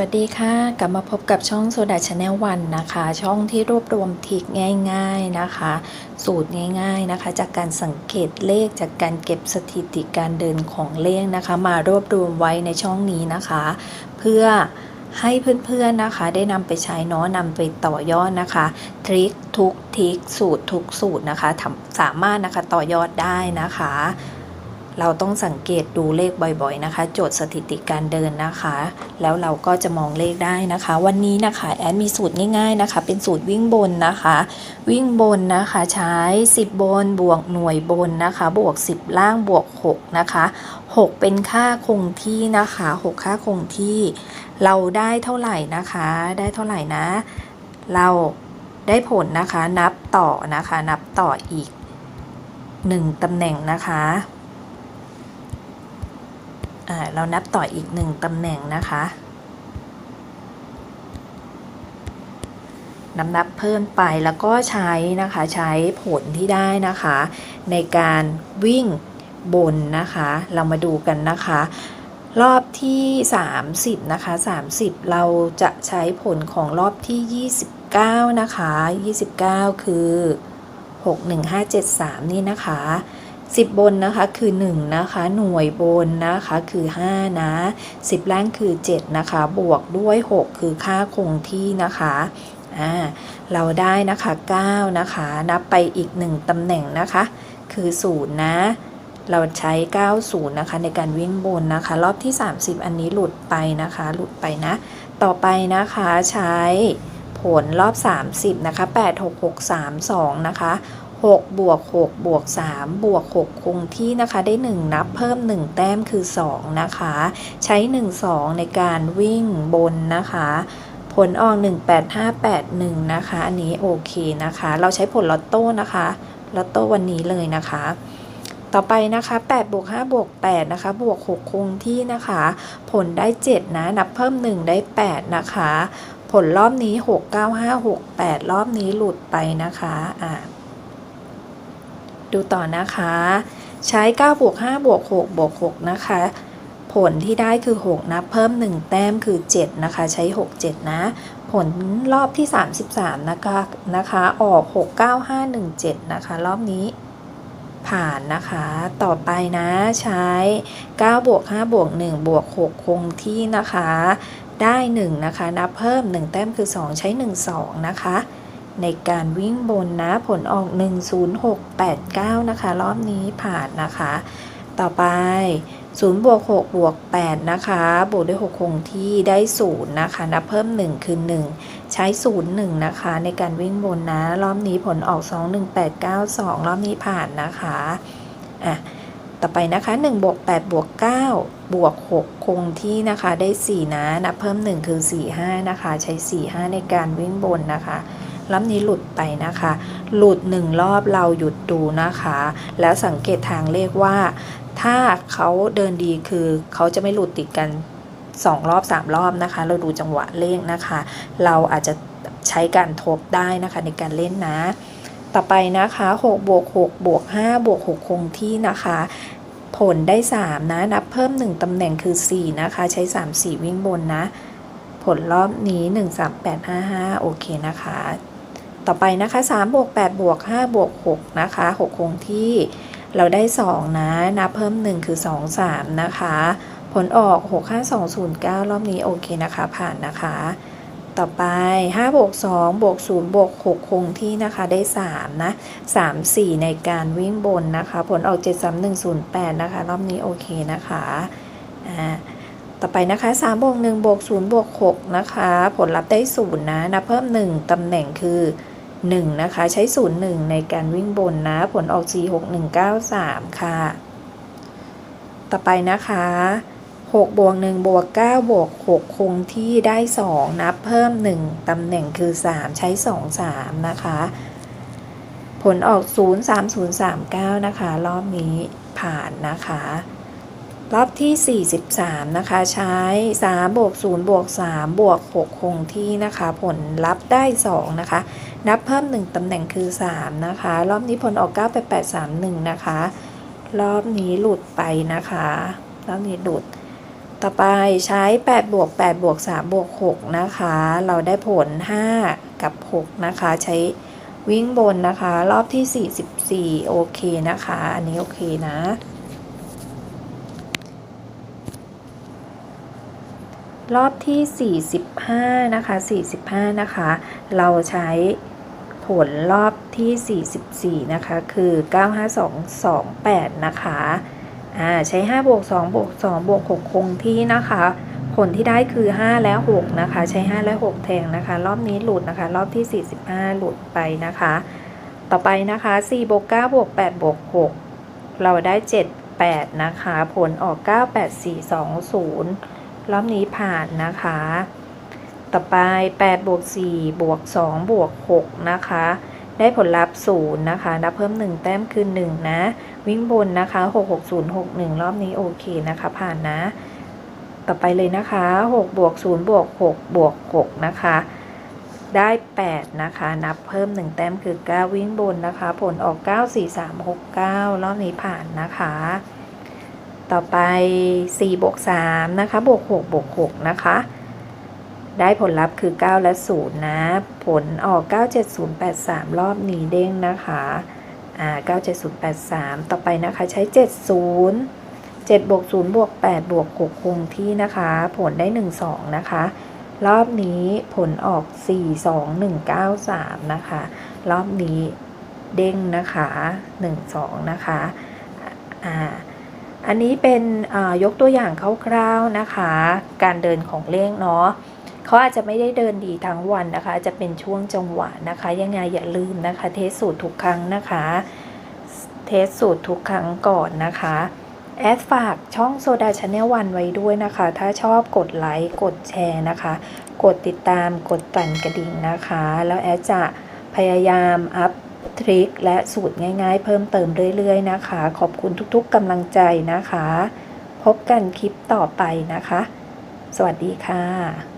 วัสดีค่ะ กลับมาพบกับช่องโซดาชาแนลวันนะคะ ช่องที่รวบรวมทิกง่าย ๆนะคะ สูตรง่ายๆนะคะ จากการสังเกตเลขจากการเก็บสถิติการเดินของเลขนะคะ มารวบรวมไว้ในช่องนี้นะคะ เพื่อให้เพื่อนๆนะคะ ได้นำไปใช้เนาะนำไปต่อยอดนะคะทริคทุกทิคสูตรทุกสูตรนะคะสามารถนะคะต่อยอดได้นะคะ เราต้องสังเกตดูเลขบ่อยๆนะคะ โจทย์สถิติการเดินนะคะ แล้วเราก็จะมองเลขได้นะคะ วันนี้นะคะแอดมีสูตรง่ายๆนะคะ เป็นสูตรวิ่งบนนะคะ วิ่งบนนะคะใช้ 10 บนบวกหน่วยบนนะคะ บวก 10 ล่างบวก 6 นะคะ 6 เป็นค่าคงที่นะคะ 6 ค่าคงที่ เราได้เท่าไหร่นะคะ ได้เท่าไหร่นะ เราได้ผลนะคะนับต่อนะคะ นับต่ออีก 1ตำแหน่งนะคะ เรานับต่ออีกหนึ่งตำแหน่งนะคะนับนับเพิ่มไปแล้วก็ใช้นะคะใช้ผลที่ได้นะคะ ในการวิ่งบนนะคะ เรามาดูกันนะคะ รอบที่ 30 นะคะ 30 เราจะใช้ผลของรอบที่ 29 นะคะ 29 คือ 61573 นี่นะคะ 10 บนนะคะคือ 1 นะคะ หน่วยบนนะคะคือ 5 นะ 10 ล่างคือ 7 นะคะ บวกด้วย 6 คือค่าคงที่นะคะอ่าเราได้นะคะ 9 นะคะ นับไปอีก 1 ตำแหน่งนะคะ คือ 0 นะ เราใช้ 90 นะคะ ในการวิ่งบนนะคะ รอบที่ 30 อันนี้หลุดไปนะคะ หลุดไปนะ ต่อไปนะคะใช้ผลรอบ 30 นะคะ 8 6 6 3 2 นะคะ 6 บวก 6 บวก 3 บวก 6 คงที่นะคะ ได้ 1 นับเพิ่ม 1 แต้มคือ 2 นะคะ ใช้ 1 2 ในการวิ่งบนนะคะ ผลออก 18581 นะคะ อันนี้โอเคนะคะ เราใช้ผลลอตโต้นะคะ ลอตโต้วันนี้เลยนะคะ ต่อไปนะคะ8บวก5บวก8นะคะ บวก 6 คงที่นะคะ ผลได้ 7 นะ นับเพิ่ม 1 ได้ 8 นะคะ ผลรอบนี้ 6 9 5 6 8 รอบนี้หลุดไปนะคะ อ่า ดูต่อนะคะ ใช้9บวก5บวก6บวก6นะคะ ผลที่ได้คือ 6 นะ เพิ่ม 1 แต้มคือ 7 นะคะ ใช้ 6 7 นะ ผลรอบที่ 33 นะคะนะคะ ออก 6 9 5 1 7 นะคะ รอบนี้ผ่านนะคะ ต่อไปนะใช้9บวก5บวก1บวก6คงที่นะคะ ได้ 1 นะคะ นับเพิ่ม 1 แต้มคือ 2 ใช้ 1 2 นะคะ ในการวิ่งบนนะผลออก 10689 นะคะ รอบนี้ผ่านนะคะ ต่อไป 0 บวก 6 บวก 8 นะคะ บวกด้วย 6 คงที่ได้ 0 นะคะ นับเพิ่ม 1 คือ 1 ใช้ 0 1 นะคะ ในการวิ่งบนนะ รอบนี้ผลออก 21892 รอบนี้ผ่านนะคะ อะ ต่อไปนะคะ 1 บวก 8 บวก 9บวก 6 คงที่นะคะได้ 4 นะนับเพิ่ม 1 คือ 45 นะคะ ใช้ 45 ในการวิ่งบนนะคะ รอบนี้หลุดไปนะคะ หลุดหนึ่งรอบเราหยุดดูนะคะ แล้วสังเกตทางเลขว่า ถ้าเขาเดินดีคือเขาจะไม่หลุดติดกัน2รอบ3รอบนะคะ เราดูจังหวะเลขนะคะ เราอาจจะใช้การทบได้นะคะในการเล่นนะ ต่อไปนะคะ6บวก6บวก5บวก6คงที่นะคะ ผลได้ 3 นะ นับเพิ่ม 1ตำแหน่งคือ 4 นะคะ ใช้ 3 4 วิ่งบนนะ ผลรอบนี้ 1 3 8 5 5 โอเคนะคะ ต่อไปนะคะ3บวก8บวก5บวก6นะคะ6คงที่เราได้ 2 นะ นับเพิ่ม 1 คือ 2 3 นะคะ ผลออก 6 5 2 0 9 รอบนี้โอเคนะคะ ผ่านนะคะ ต่อไป5บวก2บวก0บวก6คงที่นะคะได้ 3 นะ 3 4 ในการวิ่งบนนะคะ ผลออก 7 3 1 0 8 นะคะ รอบนี้โอเคนะคะอ่าต่อไปนะคะ3บวก1บวก0บวก6นะคะ ผลลัพธ์ได้ 0 นะ นับเพิ่ม 1 ตำแหน่งคือ 1 นะคะ ใช้ 0 1 ในการวิ่งบนนะ ผลออก 4 6 1 9 3 ค่ะ ต่อไปนะคะ6บวก1บวก9บวก6คงที่ได้ 2 นับเพิ่ม 1 ตำแหน่งคือ 3 ใช้ 2 3 นะคะ ผลออก 0 3 0 3 9 นะคะ รอบนี้ผ่านนะคะ รอบที่ 43 นะคะ ใช้3บวก0บวก3บวก6คงที่นะคะ ผลลัพธ์ได้ 2 นะคะ นับเพิ่ม 1 ตำแหน่งคือ 3 นะคะ รอบนี้ผลออก9 8 8 3 1 นะคะ รอบนี้หลุดไปนะคะ รอบนี้หลุด ต่อไปใช้ 8 บวก 8 บวก 3 บวก 6 นะคะ เราได้ผล 5 กับ 6 นะคะ ใช้วิ่งบนนะคะ รอบที่ 44 โอเคนะคะ อันนี้โอเคนะ รอบที่ 45 นะคะ 45 นะคะ เราใช้ผลรอบที่ 44 นะคะ คือ 95228 นะคะ อ่า ใช้ 5 บวก 2 บวก 2 บวก 6 คงที่นะคะ ผลที่ได้คือ 5 และ 6 นะคะ ใช้ 5 และ 6 แทงนะคะ รอบนี้หลุดนะคะ รอบที่ 45 หลุดไปนะคะ ต่อไปนะคะ 4 บวก 9 บวก 8 บวก 6 เราได้ 7 8 นะคะ ผลออก 9 8 4 2 0 รอบนี้ผ่านนะคะ ต่อไป8บวก4บวก2บวก6นะคะได้ผลลัพธ์0นะคะ นับเพิ่ม 1 แต้มคือ 1 นะ วิ่งบนนะคะ 6 6 0 6 1 รอบนี้โอเคนะคะ ผ่านนะ ต่อไปเลยนะคะ6บวก0บวก6บวก6นะคะ ได้ 8 นะคะ นับเพิ่ม 1 แต้มคือ 9 วิ่งบนนะคะ ผลออก 9 4 3 6 9 รอบนี้ผ่านนะคะ ต่อไป4บวก3นะคะบวก6บวก6นะคะ ได้ผลลัพธ์คือ 9 และ 0 นะ ผลออก 97083 รอบนี้เด้งนะคะอ่า97083 ต่อไปนะคะใช้ 70 7บวก0บวก8บวก6คงที่นะคะ ผลได้ 1 2 นะคะ รอบนี้ผลออก 4 2 1 9 3 นะคะ รอบนี้เด้งนะคะ 1 2 นะคะอ่า อันนี้เป็นยกตัวอย่างคร่าวๆนะคะ การเดินของเลขเนาะเขาอาจจะไม่ได้เดินดีทั้งวันนะคะ จะเป็นช่วงจังหวะนะคะ ยังไงอย่าลืมนะคะ เทสสูตรทุกครั้งนะคะ เทสสูตรทุกครั้งก่อนนะคะแอดฝากช่องโซดาชาแนลวันไว้ด้วยนะคะ ถ้าชอบกดไลค์ กดแชร์นะคะ กดติดตามกดสั่นกระดิ่งนะคะ แล้วแอดจะพยายามอัพ ทริคและสูตรง่ายๆ เพิ่มเติมเรื่อยๆนะคะ ขอบคุณทุกๆกำลังใจนะคะ พบกันคลิปต่อไปนะคะ สวัสดีค่ะ